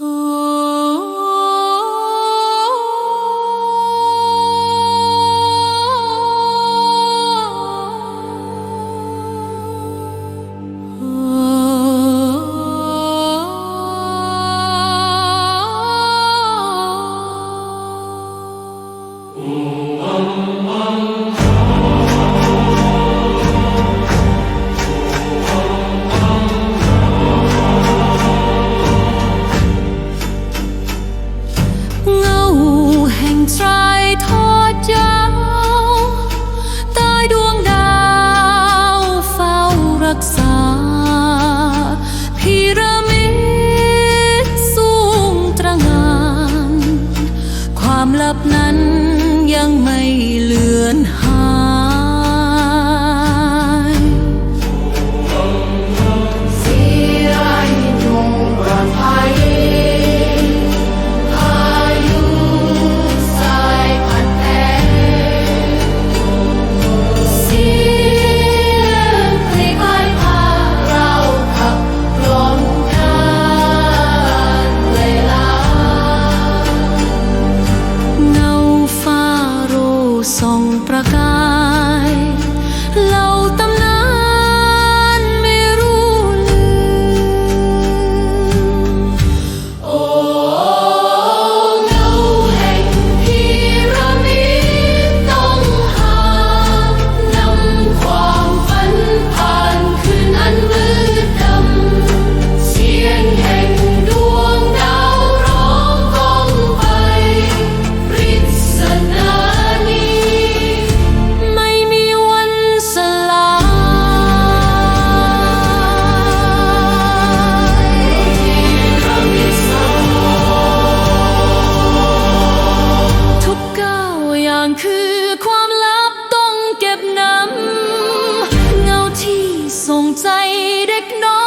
Oh. เงาแห่งไตรทอดยาวใต้ดวงดาวเฝ้ารักษาพีระมิดสูงตระงาน ความลับนั้นยังไม่เลือนหา ประกายเรา Ignore. no